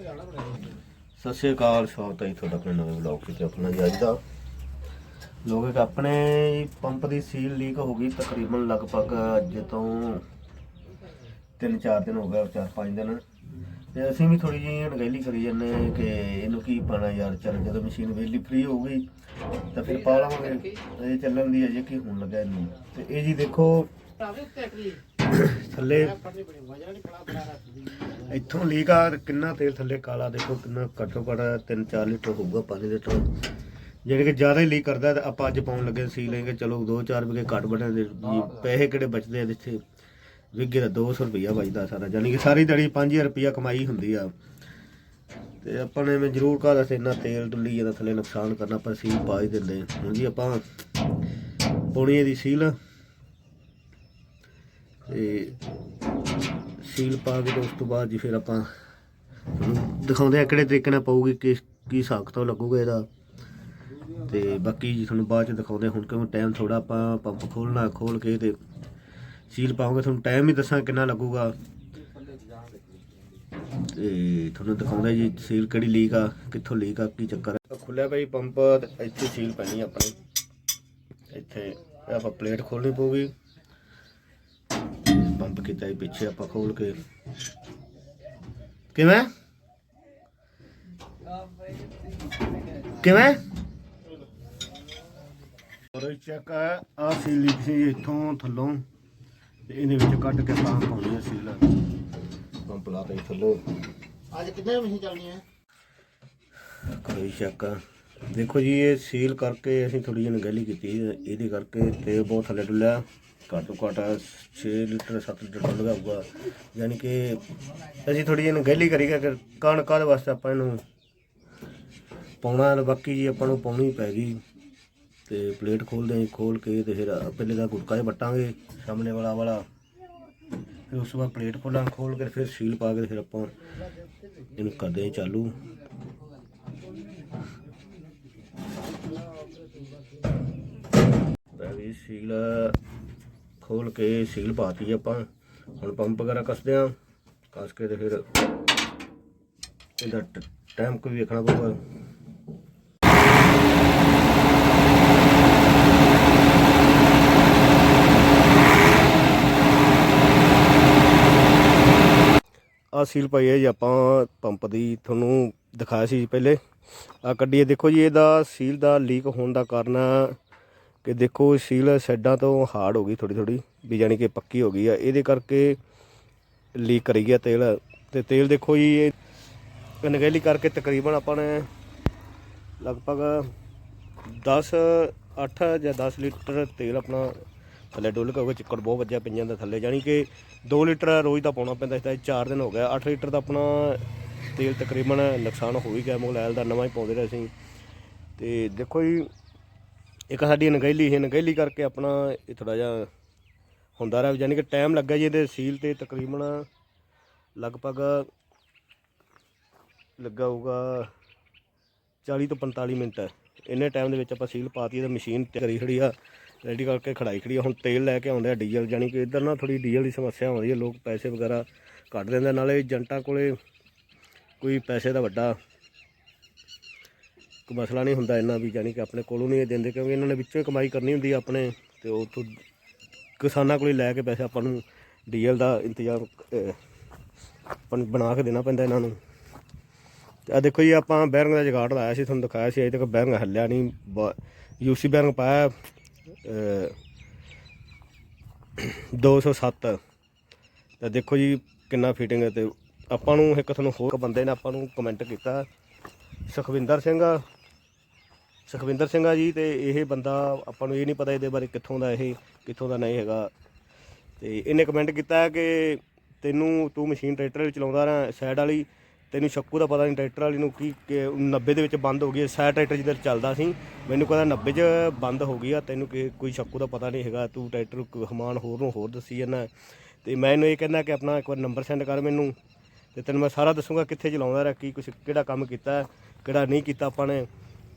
ਸਤਿ ਸ਼੍ਰੀ ਅਕਾਲ ਸਵਾਗਤ ਹੈ ਤੁਹਾਡਾ ਆਪਣੇ ਨਵੇਂ ਵਲੌਗ ਤੇ ਆਪਣਾ ਜੀ ਅੱਜ ਦਾ। ਲੋਕ ਇੱਕ ਆਪਣੇ ਪੰਪ ਦੀ ਸੀਲ ਲੀਕ ਹੋ ਗਈ ਤਕਰੀਬਨ ਲਗਭਗ ਅੱਜ ਤੋਂ 3-4 ਦਿਨ ਹੋ ਗਏ 4-5 ਦਿਨ। ਤੇ ਅਸੀਂ ਵੀ ਥੋੜੀ ਜਿਹੀ ਅਣਗਹਿਲੀ ਕਰੀ ਜਾਂਦੇ ਕਿ ਇਹਨੂੰ ਕੀ ਪਾਣਾ ਯਾਰ ਚੱਲ ਜਦੋਂ ਮਸ਼ੀਨ ਵੇਲੀ ਫ੍ਰੀ ਹੋ ਗਈ ਤਾਂ ਫਿਰ ਪਾ ਲਵਾਂਗੇ। ਇਹ ਚੱਲਣ ਦੀ ਅਜੇ ਕੀ ਹੋਣ ਲੱਗਾ ਇਹਨੂੰ। ਤੇ ਇਹ ਜੀ ਦੇਖੋ ਥੱਲੇ ਇੱਥੋਂ ਲੀਕ ਆ, ਕਿੰਨਾ ਤੇਲ ਥੱਲੇ ਕਾਲਾ, ਦੇਖੋ ਕਿੰਨਾ ਘੱਟੋ ਘੱਟ 3-4 ਲੀਟਰ ਹੋਊਗਾ 5 ਲੀਟਰ। ਜਿਹੜੇ ਕਿ ਜ਼ਿਆਦਾ ਹੀ ਲੀਕ ਕਰਦਾ ਤਾਂ ਆਪਾਂ ਅੱਜ ਪਾਉਣ ਲੱਗੇ ਸੀ ਲੈਂਗੇ, ਚਲੋ 2-4 ਵਿਗੇ ਘੱਟ ਬਣੇ ਦੇ ਜੀ ਪੈਸੇ ਕਿਹੜੇ ਬਚਦੇ ਆ ਇੱਥੇ? ਵਿਗੇ ਦਾ 200 ਰੁਪਈਆ ਬਚਦਾ ਸਾਰਾ ਯਾਨੀ ਕਿ ਸਾਰੀ ਦਿਹਾੜੀ 5000 ਰੁਪਈਆ ਕਮਾਈ ਹੁੰਦੀ ਆ। ਤੇ ਆਪਾਂ ਨੇ ਮੈਂ ਜ਼ਰੂਰ ਕਹਾ ਸੀ ਇੰਨਾ ਤੇਲ ਡੁੱਲੀ ਜਾਂਦਾ, ਥੱਲੇ ਨੁਕਸਾਨ ਕਰਨਾ ਪਰ ਸੀਲ ਪਾ ਹੀ ਦਿੰਦੇ ਹੁਣ ਜੀ ਆਪਾਂ ਪੌਣੀ ਦੀ ਸੀਲ। ਤੇ ਸੀਲ ਪਾ ਕੇ ਤੇ ਉਸ ਤੋਂ ਬਾਅਦ ਜੀ ਫਿਰ ਆਪਾਂ ਤੁਹਾਨੂੰ ਦਿਖਾਉਂਦੇ ਆ ਕਿਹੜੇ ਤਰੀਕੇ ਨਾਲ ਪਾਊਗੀ, ਕਿਸ, ਕੀ ਸਾਖਤ ਲੱਗੂਗਾ ਇਹਦਾ। ਤੇ ਬਾਕੀ ਜੀ ਤੁਹਾਨੂੰ ਬਾਅਦ ਚ ਦਿਖਾਉਂਦੇ ਹਾਂ। ਹੁਣ ਕਿਉਂ ਟਾਈਮ ਥੋੜਾ ਆਪਾਂ ਪੰਪ ਖੋਲਣਾ ਖੋਲ ਕੇ ਤੇ ਸੀਲ ਪਾਉਂਗੇ ਤੁਹਾਨੂੰ ਟਾਈਮ ਹੀ ਦੱਸਾਂ ਕਿੰਨਾ ਲੱਗੂਗਾ। ਤੇ ਤੁਹਾਨੂੰ ਦਿਖਾਉਂਦੇ ਜੀ ਸੀਲ ਕਿਹੜੀ ਲੀਕ ਆ, ਕਿੱਥੋਂ ਲੀਕ ਆ, ਕੀ ਚੱਕਰ ਹੈ ਖੁੱਲਿਆ ਭਾਈ ਪੰਪ ਤੇ ਇੱਥੇ ਸੀਲ ਪੈਣੀ ਆਪਣੀ। ਇੱਥੇ ਆਪਾਂ ਪਲੇਟ ਖੋਲਣੀ ਪਊਗੀ। ਪੰਪ ਕੀਤਾ ਹੀ ਪਿੱਛੇ ਆਪਾਂ ਖੋਲ ਕੇ। ਕਿਵੇਂ? ਕਿਵੇਂ? ਔਰ ਚੈੱਕ ਆ ਸੀਲ ਲੀਕ ਸੀ ਇੱਥੋਂ ਥੱਲੋਂ ਤੇ ਇਹਦੇ ਵਿੱਚ ਕੱਢ ਕੇ ਤਾਂ ਪਾਉਣੀ ਆ ਸੀਲ ਪੰਪ ਲਾ ਦੇ ਥੱਲੋਂ। ਅੱਜ ਕਿੰਨੇ ਮਸ਼ੀਨ ਚੱਲਣੀ ਹੈ? ਕੋਈ ਸ਼ੱਕ ਦੇਖੋ ਜੀ ਇਹ ਸੀਲ ਕਰਕੇ ਅਸੀਂ ਥੋੜੀ ਜਿਹੀ ਨਗਲੀ ਕੀਤੀ ਇਹਦੇ ਕਰਕੇ ਤੇ ਬਹੁਤ ਥੱਲੇ ਡੁੱਲਿਆ। ਘੱਟ ਤੋਂ ਘੱਟ 6 ਲੀਟਰ 7 ਲੀਟਰ ਡੁੱਲ ਗਿਆ ਹੋਊਗਾ ਯਾਨੀ ਕਿ ਅਸੀਂ ਥੋੜੀ ਜਿਹੀ ਗਹਿਲੀ ਕਰੀ ਕਿ ਕਣ ਕਾਹਦੇ ਵਾਸਤੇ ਆਪਾਂ ਇਹਨੂੰ ਪਾਉਣਾ ਤੇ ਬਾਕੀ ਜੀ ਆਪਾਂ ਨੂੰ ਪਾਉਣੀ ਪੈ ਗਈ। ਤੇ ਪਲੇਟ ਖੋਲਦੇ ਹਾਂ ਖੋਲ ਕੇ ਤੇ ਫਿਰ ਪਹਿਲੇ ਦਾ ਗੁਟਕਾ ਜਿਹਾ ਵੱਟਾਂਗੇ, ਸਾਹਮਣੇ ਵਾਲਾ ਵਾਲਾ। ਫਿਰ ਉਸ ਤੋਂ ਬਾਅਦ ਪਲੇਟ ਖੋਲਾਂ, ਖੋਲ ਕੇ ਫਿਰ ਸੀਲ ਪਾ ਕੇ ਫਿਰ ਆਪਾਂ ਇਹਨੂੰ ਕਰਦੇ ਹਾਂ ਚਾਲੂ। ਤਾਂ ਵੀ ਸੀਲ। ਖੋਲ ਕੇ ਸੀਲ ਪਾਤੀ ਆਪਾਂ। ਹੁਣ ਪੰਪ ਵਗੈਰਾ ਕੱਸਦੇ ਆ। ਕੱਸ ਕੇ ਤੇ ਫਿਰ ਇਹਦਾ ਟਾਈਮ ਕੋਈ ਵੇਖਣਾ ਪਊਗਾ। ਆ ਸੀਲ ਪਾਈ ਹੈ ਜੀ ਆਪਾਂ ਪੰਪ ਦੀ। ਤੁਹਾਨੂੰ ਦਿਖਾਇਆ ਸੀ ਜੀ ਪਹਿਲੇ। ਆ। ਕੱਢੀਏ ਦੇਖੋ ਜੀ, ਇਹਦਾ ਸੀਲ ਦਾ ਲੀਕ ਹੋਣ ਦਾ ਕਾਰਨ ਕਿ ਦੇਖੋ ਸੀਲ ਸਾਈਡਾਂ ਤੋਂ ਹਾਰਡ ਹੋ ਗਈ ਥੋੜੀ ਥੋੜੀ ਵੀ ਜਾਨੀ ਕਿ ਪੱਕੀ ਹੋ ਗਈ ਆ। ਇਹਦੇ ਕਰਕੇ ਲੀਕ ਕਰੀ ਗਿਆ ਤੇਲ। ਤੇ ਤੇਲ ਦੇਖੋ ਜੀ, ਇਹ ਨਗੇਲੀ ਕਰਕੇ ਤਕਰੀਬਨ ਆਪਾਂ ਨੇ ਲਗਭਗ 10 8 ਜਾਂ 10 ਲੀਟਰ ਤੇਲ ਆਪਣਾ ਥੱਲੇ ਡੁੱਲ ਕੇ ਹੋਗਾ ਚਿੱਕੜ ਬਹੁਤ ਵੱਜਿਆ ਪਈਆਂ ਦਾ ਥੱਲੇ। ਜਾਨੀ ਕਿ 2 ਲੀਟਰ ਰੋਜ਼ ਦਾ ਪਾਉਣਾ ਪੈਂਦਾ ਸੀ 4 ਦਿਨ ਹੋ ਗਿਆ। 8 ਲੀਟਰ ਦਾ ਆਪਣਾ ਤੇਲ ਤਕਰੀਬਨ ਨੁਕਸਾਨ ਹੋ ਹੀ ਗਿਆ। ਮੋਬਾਈਲ ਦਾ ਨਵਾਂ ਹੀ ਪਾਉਂਦੇ ਰਹੇ ਅਸੀਂ ਤੇ ਦੇਖੋ ਜੀ ਇੱਕ ਸਾਡੀ ਅਣਗਹਿਲੀ ਹੈ ਅਣਗਹਿਲੀ ਕਰਕੇ ਆਪਣਾ ਇਹ ਥੋੜਾ ਜਿਹਾ ਹੁੰਦਾ ਰਿਹਾ ਯਾਨੀ ਕਿ ਟਾਈਮ ਲੱਗਾ ਜੀ ਇਹਦੇ ਸੀਲ ਤੇ ਤਕਰੀਬਨ ਲਗਭਗ ਲੱਗਾ ਹੋਊਗਾ 40 ਤੋਂ 45 ਮਿੰਟ। ਇੰਨੇ ਟਾਈਮ ਦੇ ਵਿੱਚ ਆਪਾਂ ਸੀਲ ਪਾਤੀ ਇਹਦਾ ਮਸ਼ੀਨ ਤੇ ਕਰੀ ਖੜੀ ਆ ਰੈਡੀ ਕਰਕੇ ਖੜਾਈ ਖੜੀ ਆ। ਹੁਣ ਤੇਲ ਲੈ ਕੇ ਆਉਂਦੇ ਆ ਡੀਜ਼ਲ ਜਾਨੀ ਕਿ ਇੱਧਰ ਨਾ ਥੋੜੀ ਡੀਜ਼ਲ ਦੀ ਸਮੱਸਿਆ ਆਉਂਦੀ ਹੈ ਲੋਕ ਪੈਸੇ ਵਗੈਰਾ ਕੱਢ ਲੈਂਦੇ ਨਾਲੇ ਏਜੰਟਾਂ ਕੋਲੇ ਕੋਈ ਪੈਸੇ ਦਾ ਵੱਡਾ ਕੋਈ ਮਸਲਾ ਨਹੀਂ ਹੁੰਦਾ ਇੰਨਾ ਵੀ ਜਾਨੀ ਕਿ ਆਪਣੇ ਕੋਲੋਂ ਨਹੀਂ ਇਹ ਦਿੰਦੇ ਕਿਉਂਕਿ ਇਹਨਾਂ ਨੇ ਵਿੱਚੋਂ ਹੀ ਕਮਾਈ ਕਰਨੀ ਹੁੰਦੀ ਆਪਣੇ ਤੇ ਉਹ ਤੋਂ ਕਿਸਾਨਾਂ ਕੋਲੇ ਲੈ ਕੇ ਪੈਸੇ ਆਪਾਂ ਨੂੰ ਡੀਜ਼ਲ ਦਾ ਇੰਤਜ਼ਾਮ ਆਪਾਂ ਬਣਾ ਕੇ ਦੇਣਾ ਪੈਂਦਾ ਇਹਨਾਂ ਨੂੰ। ਤੇ ਆ ਦੇਖੋ ਜੀ ਆਪਾਂ ਬੈਰਿੰਗ ਦਾ ਜਗਾੜ ਲਾਇਆ ਸੀ ਤੁਹਾਨੂੰ ਦਿਖਾਇਆ ਸੀ ਅਜੇ ਤੱਕ ਬੈਰਿੰਗ ਹੱਲਿਆ ਨਹੀਂ ਯੂਸੀ ਬੈਰਿੰਗ ਪਾਇਆ ਅਹ, 207 ਤੇ ਦੇਖੋ ਜੀ ਕਿੰਨਾ ਫਿਟਿੰਗ ਹੈ ਤੇ ਆਪਾਂ ਨੂੰ ਇੱਕ ਤੁਹਾਨੂੰ ਹੋਰ ਬੰਦੇ ਨੇ ਆਪਾਂ ਨੂੰ ਕਮੈਂਟ ਕੀਤਾ ਸੁਖਵਿੰਦਰ ਸਿੰਘ। ਸੁਖਵਿੰਦਰ ਸਿੰਘ ਆ ਜੀ ਤੇ ਇਹ ਬੰਦਾ ਆਪਾਂ ਨੂੰ ਇਹ ਨਹੀਂ ਪਤਾ ਇਹਦੇ ਬਾਰੇ ਕਿੱਥੋਂ ਦਾ ਇਹ, ਕਿੱਥੋਂ ਦਾ ਨਹੀਂ ਹੈਗਾ। ਤੇ ਇਹਨੇ ਕਮੈਂਟ ਕੀਤਾ ਕਿ ਤੈਨੂੰ ਤੂੰ ਮਸ਼ੀਨ ਟਰੈਕਟਰ ਵਿੱਚ ਚਲਾਉਂਦਾ ਰਹਾ ਸਾਈਡ ਵਾਲੀ, ਤੈਨੂੰ ਸ਼ੱਕੂ ਦਾ ਪਤਾ ਨਹੀਂ ਟਰੈਕਟਰ ਵਾਲੀ ਨੂੰ ਕੀ ਕਿ 90 ਦੇ ਵਿੱਚ ਬੰਦ ਹੋ ਗਈ ਸਾਈਡ ਟਰੈਕਟਰ ਜਿੱਧਰ ਚੱਲਦਾ ਸੀ, ਮੈਨੂੰ ਕਹਿੰਦਾ 90 'ਚ ਬੰਦ ਹੋ ਗਈ ਆ, ਤੈਨੂੰ ਕਿ ਕੋਈ ਸ਼ੱਕੂ ਦਾ ਪਤਾ ਨਹੀਂ ਹੈਗਾ, ਤੂੰ ਟਰੈਕਟਰ ਕ- ਹਮਾਨ ਹੋਰ ਨੂੰ ਹੋਰ ਦੱਸੀ ਜਾਂਦਾ ਤੇ ਮੈਂ ਇਹਨੂੰ ਇਹ ਕਹਿੰਦਾ ਕਿ ਆਪਣਾ ਇੱਕ ਵਾਰ ਨੰਬਰ ਸੈਂਡ ਕਰ ਮੈਨੂੰ ਤੇ ਤੈਨੂੰ ਮੈਂ ਸਾਰਾ ਦੱਸੂਗਾ ਕਿੱਥੇ ਚਲਾਉਂਦਾ ਰਿਹਾ, ਕੀ ਕੁਛ, ਕਿਹੜਾ ਕੰਮ ਕੀਤਾ, ਕਿਹੜਾ ਨਹੀਂ ਕੀਤਾ ਆਪਾਂ ਨੇ।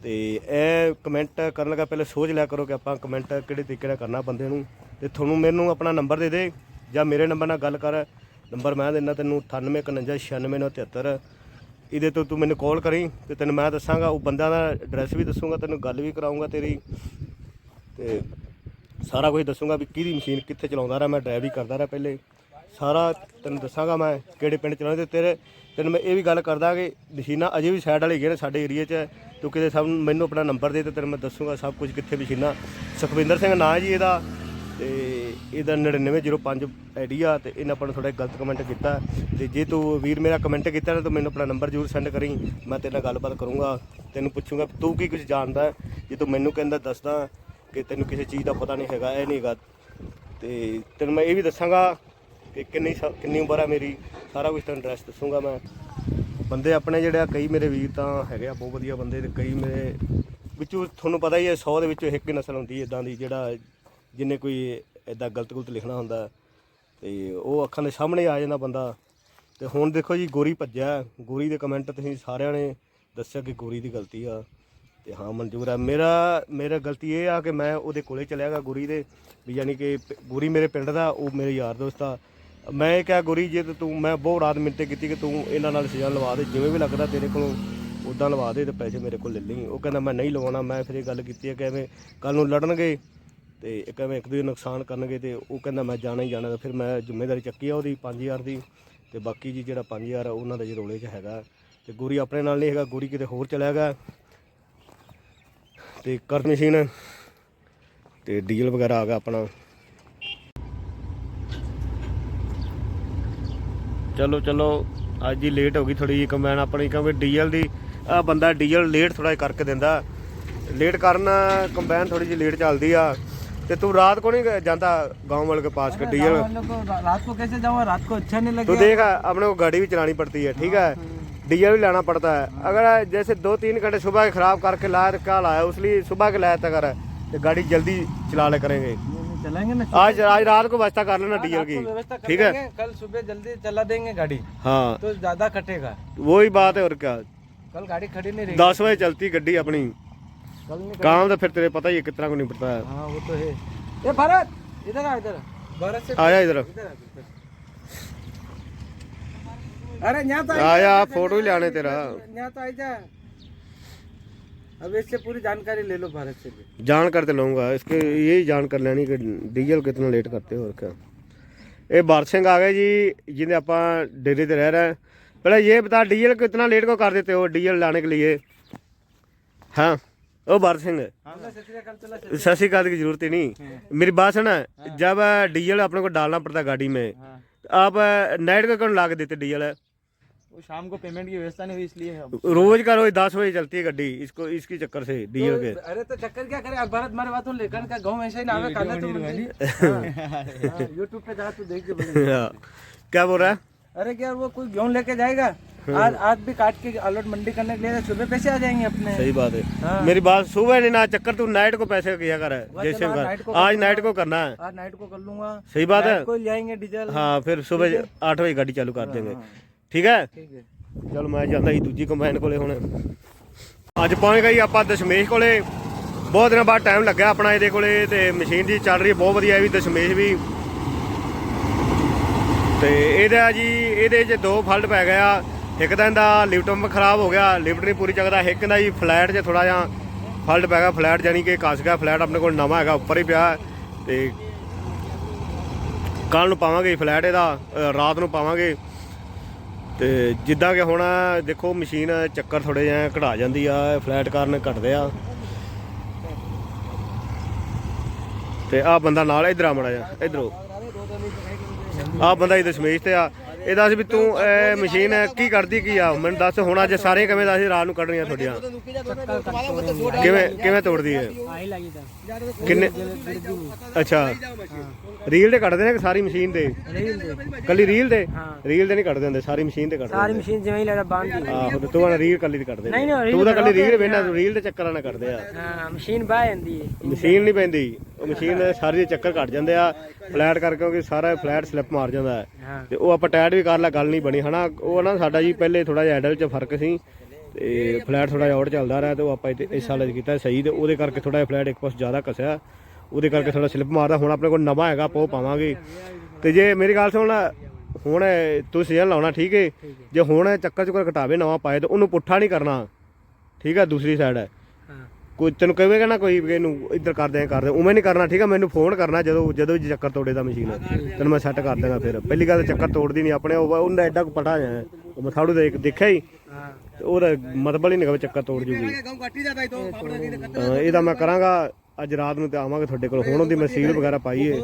ਤੇ ਇਹ ਕਮੈਂਟ ਕਰਨ ਲੱਗਾ, ਪਹਿਲੇ ਸੋਚ ਲਿਆ ਕਰੋ ਕਿ ਆਪਾਂ ਕਮੈਂਟ ਕਿਹੜੇ ਤਰੀਕੇ ਨਾਲ ਕਰਨਾ ਬੰਦੇ ਨੂੰ। ਤੇ ਤੁਹਾਨੂੰ ਮੈਨੂੰ ਆਪਣਾ ਨੰਬਰ ਦੇ ਦੇ, ਜਾਂ ਮੇਰੇ ਨੰਬਰ ਨਾਲ ਗੱਲ ਕਰ। ਨੰਬਰ ਮੈਂ ਦਿੰਦਾ ਤੈਨੂੰ 98 51 96 73 ਇਹਦੇ ਤੋਂ ਤੂੰ ਮੈਨੂੰ ਕਾਲ ਕਰੀ ਤੇ ਤੈਨੂੰ ਮੈਂ ਦੱਸਾਂਗਾ, ਉਹ ਬੰਦਾ ਦਾ ਐਡਰੈਸ ਵੀ ਦੱਸੂਗਾ, ਤੈਨੂੰ ਗੱਲ ਵੀ ਕਰਾਉਂਗਾ ਤੇਰੀ। ਤੇ ਸਾਰਾ ਕੁਝ ਦੱਸੂਗਾ ਵੀ ਕਿਹਦੀ ਮਸ਼ੀਨ ਕਿੱਥੇ ਚਲਾਉਂਦਾ ਰਿਹਾ, ਮੈਂ ਡਰਾਈਵ ਹੀ ਕਰਦਾ ਰਿਹਾ ਪਹਿਲੇ। ਸਾਰਾ ਤੈਨੂੰ ਦੱਸਾਂਗਾ ਮੈਂ ਕਿਹੜੇ ਪਿੰਡ ਚਲਾਉਂਦੇ ਤੇ ਤੇਰੇ। ਤੈਨੂੰ ਮੈਂ ਇਹ ਵੀ ਗੱਲ ਕਰਦਾ ਕਿ ਮਸ਼ੀਨਾਂ ਅਜੇ ਵੀ ਸਾਈਡ ਵਾਲੇ ਹੈਗੇ ਨੇ ਸਾਡੇ ਏਰੀਆ 'ਚ। ਤੂੰ ਕਿਤੇ ਸਭ ਨੂੰ ਮੈਨੂੰ ਆਪਣਾ ਨੰਬਰ ਦੇ ਤੇ ਤੈਨੂੰ ਮੈਂ ਦੱਸੂਗਾ ਸਭ ਕੁਝ ਕਿੱਥੇ ਮਸ਼ੀਨਾਂ। ਸੁਖਵਿੰਦਰ ਸਿੰਘ ਨਾਂ ਜੀ ਇਹਦਾ। ਤੇ ਇਹਦਾ 9905 ਆਈਡੀ ਆ ਤੇ ਇਹਨਾਂ ਆਪਾਂ ਨੂੰ ਥੋੜਾ ਗਲਤ ਕਮੈਂਟ ਕੀਤਾ। ਤੇ ਜੇ ਤੂੰ ਵੀਰ ਮੇਰਾ ਕਮੈਂਟ ਕੀਤਾ ਨਾ ਤੂੰ ਮੈਨੂੰ ਆਪਣਾ ਨੰਬਰ ਜ਼ਰੂਰ ਸੈਂਡ ਕਰੀ। ਮੈਂ ਤੇਰੇ ਨਾਲ ਗੱਲਬਾਤ ਕਰੂੰਗਾ। ਤੈਨੂੰ ਪੁੱਛੂੰਗਾ ਤੂੰ ਕੀ ਕੁਝ ਜਾਣਦਾ ਜੇ ਤੂੰ ਮੈਨੂੰ ਕਹਿੰਦਾ ਦੱਸਦਾ ਕਿ ਤੈਨੂੰ ਕਿਸੇ ਚੀਜ਼ ਦਾ ਪਤਾ ਨਹੀਂ ਹੈਗਾ, ਇਹ ਨਹੀਂ ਹੈਗਾ। ਤੇ ਤੈਨੂੰ ਮੈਂ ਇਹ ਵੀ ਦੱਸਾਂਗਾ ਕਿ ਕਿੰਨੀ ਸ ਕਿੰਨੀ ਉਮਰ ਆ ਮੇਰੀ, ਸਾਰਾ ਕੁਝ ਤੁਹਾਨੂੰ ਐਡਰੈਸ ਦੱਸੂੰਗਾ ਮੈਂ। ਬੰਦੇ ਆਪਣੇ ਜਿਹੜੇ ਆ, ਕਈ ਮੇਰੇ ਵੀਰ ਤਾਂ ਹੈਗੇ ਆ, ਬਹੁਤ ਵਧੀਆ ਬੰਦੇ ਤੇ ਕਈ ਮੇਰੇ ਵਿੱਚੋਂ ਤੁਹਾਨੂੰ ਪਤਾ ਹੀ ਹੈ 100 ਦੇ ਵਿੱਚੋਂ ਇੱਕ ਹੀ ਨਸਲ ਹੁੰਦੀ ਹੈ ਇਦਾਂ ਦੀ, ਜਿਹੜਾ ਜਿੰਨੇ ਕੋਈ ਇਦਾਂ ਗਲਤ ਗੁਲਤ ਲਿਖਣਾ ਹੁੰਦਾ। ਤੇ ਉਹ ਅੱਖਾਂ ਦੇ ਸਾਹਮਣੇ ਆ ਜਾਂਦਾ ਬੰਦਾ। ਤੇ ਹੁਣ ਦੇਖੋ ਜੀ, ਗੋਰੀ ਭੱਜਿਆ। ਗੋਰੀ ਦੇ ਕਮੈਂਟ ਤੁਸੀਂ ਸਾਰਿਆਂ ਨੇ ਦੱਸਿਆ ਕਿ ਗੋਰੀ ਦੀ ਗਲਤੀ ਆ। ਤੇ ਹਾਂ, ਮਨਜ਼ੂਰ ਆ। ਮੇਰਾ ਮੇਰਾ ਗਲਤੀ ਇਹ ਆ ਕਿ ਮੈਂ ਉਹਦੇ ਕੋਲੇ ਚਲਿਆ ਗਿਆ ਗੋਰੀ ਦੇ, ਵੀ ਯਾਨੀ ਕਿ ਪ- ਗੁਰੀ ਮੇਰੇ ਪਿੰਡ ਦਾ, ਉਹ ਮੇਰੇ ਯਾਰ ਦੋਸਤ ਆ। ਮੈਂ ਇਹ ਕਿਹਾ, ਗੁਰੀ ਜੇ, ਤੇ ਤੂੰ, ਮੈਂ ਬਹੁਤ ਰਾਤ ਮਿੰਤੇ ਕੀਤੀ ਕਿ ਤੂੰ ਇਹਨਾਂ ਨਾਲ ਸਜਾ ਲਵਾ ਦੇ, ਜਿਵੇਂ ਵੀ ਲੱਗਦਾ ਤੇਰੇ ਕੋਲੋਂ ਉਦਾਂ ਲਵਾ ਦੇ ਤੇ ਪੈਸੇ ਮੇਰੇ ਕੋਲ ਲੈ ਲਈ। ਉਹ ਕਹਿੰਦਾ, ਮੈਂ ਨਹੀਂ ਲਵਾਉਣਾ। ਮੈਂ ਫਿਰ ਇਹ ਗੱਲ ਕੀਤੀ ਹੈ ਕਿ ਐਵੇਂ ਕੱਲ ਨੂੰ ਲੜਨਗੇ ਤੇ ਇੱਕ ਐਵੇਂ ਇੱਕ ਦੂਜੇ ਨੂੰ ਨੁਕਸਾਨ ਕਰਨਗੇ ਤੇ ਉਹ ਕਹਿੰਦਾ, ਮੈਂ ਜਾਣਾ ਹੀ ਜਾਣਾ। ਤੇ ਫਿਰ ਮੈਂ ਜ਼ਿੰਮੇਵਾਰੀ ਚੱਕੀ ਆ ਉਹਦੀ 5000 ਦੀ ਤੇ ਬਾਕੀ ਜੀ ਜਿਹੜਾ 5000 ਆ, ਉਹਨਾਂ ਦਾ ਜੀ ਰੋਲੇ 'ਚ ਹੈਗਾ। ਤੇ ਗੁਰੀ ਆਪਣੇ ਨਾਲ ਨਹੀਂ ਹੈਗਾ, ਗੁਰੀ ਕਿਤੇ ਹੋਰ ਚਲਿਆ ਗਿਆ। ਤੇ ਕਰ ਮਸ਼ੀਨ ਤੇ ਡੀਜ਼ਲ ਵਗੈਰਾ ਆ ਗਿਆ ਆਪਣਾ। ਚਲੋ ਚਲੋ ਅੱਜ ਹੀ ਲੇਟ ਹੋ ਗਈ ਥੋੜੀ ਜਿਹੀ ਕੰਬਾਈਨ ਆਪਣੀ ਕਿਉਂਕਿ ਡੀਜ਼ਲ ਦੀ ਆ ਬੰਦਾ ਡੀਜ਼ਲ ਲੇਟ ਥੋੜਾ ਕਰਕੇ ਦਿੰਦਾ ਲੇਟ ਕਰਨ ਕੰਬਾਈਨ ਥੋੜੀ ਜਿਹੀ ਲੇਟ ਚੱਲਦੀ ਆ ਤੇ ਤੂੰ ਰਾਤ को नहीं जाता गांव वाले के पास का डीजल रात को कैसे जाऊँ रात को अच्छा नहीं लगता तू देख अपने को गाड़ी भी चलानी पड़ती है ठीक है डीजल भी लाना पड़ता है अगर जैसे दो तीन घंटे सुबह खराब करके लाया तो क्या लाया उसलिए सुबह के लाया था अगर गाड़ी जल्दी चला ले करेंगे चलाएंगे ना आज आज रात को व्यवस्था कर लेना डीजल रात की को व्यवस्था कर ठीक है लेंगे, कल सुबह जल्दी चला देंगे गाड़ी हाँ तो ज्यादा कटेगा वही बात है और क्या कल गाड़ी खड़ी नहीं रहेगी दस बजे चलती गड्डी अपनी कल नहीं काम तो फिर तेरे पता ही है कितना को नहीं पड़ता है हाँ वो तो है ये भरत इधर आ इधर आ। भरत से आया इधर इधर आ, इधर। अरे यहाँ तो आया फोटो ही लाने तेरा यहाँ तो आई जा अब इससे पूरी जानकारी ले लो भारत से भी जान कर तो लूंगा इसके यही जान कर ਲੈਣੀ ਕਿ ਡੀਜ਼ਲ ਕਿਤਨਾ ਲੇਟ ਕਰਤੇ ਹੋ क्या ਇਹ ਬਾਰ ਸਿੰਘ ਆ ਗਏ ਜੀ जिन्हें ਆਪਾਂ डेरे पे रह रहे हैं पहले ये बता डीजल कितना लेट को कर देते हो डीजल लाने के लिए हाँ ओ बार सिंह हमने ससुरे कल चला सत श्रीकाल की जरूरत ही नहीं मेरी बात सुना जब डीजल अपने को डालना पड़ता है गाड़ी में हाँ आप नाइट को क्यों ला के देते डीजल वो शाम को पेमेंट की व्यवस्था नहीं हुई इसलिए रोज का रोज दस बजे चलती है गाड़ी इसको इसकी चक्कर से डीजल के। अरे तो चक्कर क्या करे भारत मारे बात लेकर का गाँव ऐसे ही ना आवे काला तो यूट्यूब पे जा तू देख हाँ। क्या बोल रहा है? अरे क्या वो कोई गेहूँ लेके जाएगा? आज आज भी काट के अलर्ट मंडी करने के लिए सुबह पैसे आ जाएँगे अपने। सही बात है। हाँ। मेरी बात सुबह नहीं ना चक्कर तू नाइट को पैसे किया कर जैसे आज कर नाइट को आज नाइट को करना है। आज नाइट को कर लूँगा। सही बात है। नाइट को ले आएँगे डीजल। हाँ फिर सुबह आठ बजे गाड़ी चालू कर देंगे। ਠੀਕ ਹੈ? ਠੀਕ ਹੈ। ਚਲ ਮੈਂ ਜਾਂਦਾ ਸੀ ਦੂਜੀ ਕੰਬਾਈਨ ਕੋਲੇ ਹੁਣ। ਅੱਜ ਪਹੁੰਚ ਗਈ ਆਪਾਂ ਦਸ਼ਮੇਸ਼ ਕੋਲੇ। ਬਹੁਤ ਦਿਨਾਂ ਬਾਅਦ ਟਾਈਮ ਲੱਗਾ ਆਪਣਾ ਇਹਦੇ ਕੋਲੇ ਤੇ ਮਸ਼ੀਨ ਜੀ ਚੱਲ ਰਹੀ ਬਹੁਤ ਵਧੀਆ ਇਹ ਵੀ ਦਸ਼ਮੇਸ਼ ਵੀ। ਤੇ ਇਹਦਾ ਜੀ ਇਹਦੇ 'ਚ ਦੋ ਫਲਟ ਪੈ ਗਿਆ ਇੱਕ ਤਾਂ ਇਹਦਾ ਲਿਫਟ ਪੰਪ ਖਰਾਬ ਹੋ ਗਿਆ ਲਿਫਟ ਨਹੀਂ ਪੂਰੀ ਚੱਕਦਾ। ਇੱਕ ਇਹਦਾ ਜੀ ਫਲੈਟ 'ਚ ਥੋੜਾ ਜਿਹਾ ਫਲਟ ਪੈ ਗਿਆ ਫਲੈਟ ਜਾਨੀ ਕਿ ਕੱਸ ਗਿਆ। ਫਲੈਟ ਆਪਣੇ ਕੋਲ ਨਵਾਂ ਹੈਗਾ ਉੱਪਰ ਹੀ ਪਿਆ ਤੇ ਕੱਲ ਨੂੰ ਪਾਵਾਂਗੇ ਫਲੈਟ ਇਹਦਾ ਰਾਤ ਨੂੰ ਪਾਵਾਂਗੇ। ਤੇ ਜਿੱਦਾਂ ਕਿ ਹੁਣ ਦੇਖੋ ਮਸ਼ੀਨ ਚੱਕਰ ਥੋੜੇ ਜਿਹਾ ਘਟਾ ਜਾਂਦੀ ਆ ਫਲੈਟ ਕਾਰਨ ਘਟਦੇ ਆ। ਤੇ ਆ ਬੰਦਾ ਨਾਲ ਇਧਰ ਆ ਮੜਾ ਜਾ ਇਧਰੋਂ। ਆ ਬੰਦਾ ਹੀ ਦਸ਼ਮੇਸ਼ ਤੇ ਆ। ਇਹ ਦੱਸ ਵੀ ਤੂੰ ਇਹ ਮਸ਼ੀਨ ਕੀ ਕਰਦੀ ਕੀ ਆ? ਮੈਨੂੰ ਦੱਸ ਹੁਣ ਅੱਜ ਸਾਰੇ ਕਿਵੇਂ ਦੱਸ ਰਾਤ ਨੂੰ ਕੱਢਣੀਆਂ ਤੁਹਾਡੀਆਂ? ਕਿਵੇਂ ਕਿਵੇਂ ਤੋੜਦੀ ਹੈ ਕਿੰਨੇ ਅੱਛਾ। ਰੀਲ ਦੇ ਕੱਢਦੇ ਨੇ ਸਾਰੀ ਮਸ਼ੀਨ ਦੇ? ਕੱਲੀ ਰੀਲ ਦੇ? ਰੀਲ ਦੇ ਨਹੀਂ ਕੱਢਦੇ ਹੁੰਦੇ ਸਾਰੀ ਮਸ਼ੀਨ ਤੇ ਕੱਢਦੇ ਸਾਰੀ ਮਸ਼ੀਨ ਜਿਵੇਂ ਹੀ ਲੱਗਦਾ ਬੰਦ ਆਹੋ ਤੇ ਤੂੰ ਰੀਲ ਕੱਲੀ ਦੀ ਕੱਢਦੇ ਨਹੀਂ ਨਹੀਂ ਤੂੰ ਤਾਂ ਕੱਲੀ ਰੀਲ ਵੇਣਾ ਰੀਲ ਦੇ ਚੱਕਰਾਂ ਨਾਲ ਕੱਢਦੇ ਆ। ਹਾਂ ਮਸ਼ੀਨ ਬਾਹ ਜਾਂਦੀ ਹੈ। ਮਸ਼ੀਨ ਨਹੀਂ ਪੈਂਦੀ। ਉਹ ਮਸ਼ੀਨ ਦੇ ਸਾਰੇ ਚੱਕਰ ਕੱਟ ਜਾਂਦੇ ਆ। ਫਲੈਟ ਕਰਕੇ ਕਿਉਂਕਿ ਸਾਰਾ ਫਲੈਟ ਸਲਿੱਪ ਮਾਰ ਜਾਂਦਾ ਹੈ। ਤੇ ਉਹ ਆਪਾਂ ਟਾਇਰ ਵੀ ਕਰ ਲਾ ਗੱਲ ਨਹੀਂ ਬਣੀ ਹਨਾ? ਉਹ ਨਾ ਸਾਡਾ ਜੀ ਪਹਿਲੇ ਥੋੜਾ ਜਿਹਾ ਐਡਲ 'ਚ ਫ਼ਰਕ ਸੀ। ਤੇ ਫਲੈਟ ਥੋੜਾ ਜਿਹਾ ਔੜ ਚੱਲਦਾ ਰਿਹਾ ਤੇ ਉਹ ਆਪਾਂ ਇਸ ਸਾਲ ਕੀਤਾ ਸਹੀ ਤੇ ਉਹਦੇ ਕਰਕੇ ਥੋੜਾ ਜਿਹਾ ਫਲੈਟ ਇੱਕ ਪਾਸ ਜ਼ਿਆਦਾ ਕਸਿਆ ਉਹਦੇ ਕਰਕੇ ਥੋੜਾ ਸਲਿੱਪ ਮਾਰਦਾ। ਹੁਣ ਆਪਣੇ ਕੋਲ ਨਵਾਂ ਹੈਗਾ, ਆਪਾਂ ਉਹ ਪਾਵਾਂਗੇ। ਤੇ ਜੇ ਮੇਰੀ ਗੱਲ ਸੁਣ, ਹੁਣ ਤੂੰ ਸੀਜ਼ਨ ਲਾਉਣਾ, ਠੀਕ ਹੈ ਜੇ ਹੁਣ ਚੱਕਰ ਚੁੱਕਰ ਘਟਾਵੇ, ਨਵਾਂ ਪਾਏ, ਤੇ ਉਹਨੂੰ ਪੁੱਠਾ ਨਹੀਂ ਕਰਨਾ। ਠੀਕ ਹੈ ਦੂਸਰੀ ਸਾਈਡ ਹੈ ਕੋਈ ਤੈਨੂੰ ਕਹੇਗਾ ਨਾ ਕੋਈ ਇਹਨੂੰ ਇੱਧਰ ਕਰ ਦੇ ਕਰ ਦੇ ਉਵੇਂ ਨਹੀਂ ਕਰਨਾ, ਠੀਕ ਹੈ ਮੈਨੂੰ ਫੋਨ ਕਰਨਾ, ਜਦੋਂ ਜਦੋਂ ਵੀ ਚੱਕਰ ਤੋੜੇ ਦਾ ਮਸ਼ੀਨ ਤੈਨੂੰ ਮੈਂ ਸੈੱਟ ਕਰ ਦਾਂਗਾ ਫਿਰ। ਪਹਿਲੀ ਗੱਲ ਚੱਕਰ ਤੋੜਦੀ ਨਹੀਂ ਆਪਣੇ ਉਹਦਾ ਐਡਾ ਕੋ ਪਟਾ ਜਾਣਾ ਉਹ ਮਥਾੜੂ ਦੇ ਦੇਖਿਆ ਹੀ? ਉਹਦਾ ਮਤਲਬ ਹੀ ਨਹੀਂ ਕਿ ਚੱਕਰ ਤੋੜ ਜੂਗੀ। ਇਹਦਾ ਮੈਂ ਕਰਾਂਗਾ ਅੱਜ ਰਾਤ ਨੂੰ ਤੇ ਆਵਾਂਗੇ ਤੁਹਾਡੇ ਕੋਲ। ਹੁਣ ਉਹਦੀ ਮਸ਼ੀਨ ਵਗੈਰਾ ਪਾਈ ਹੈ।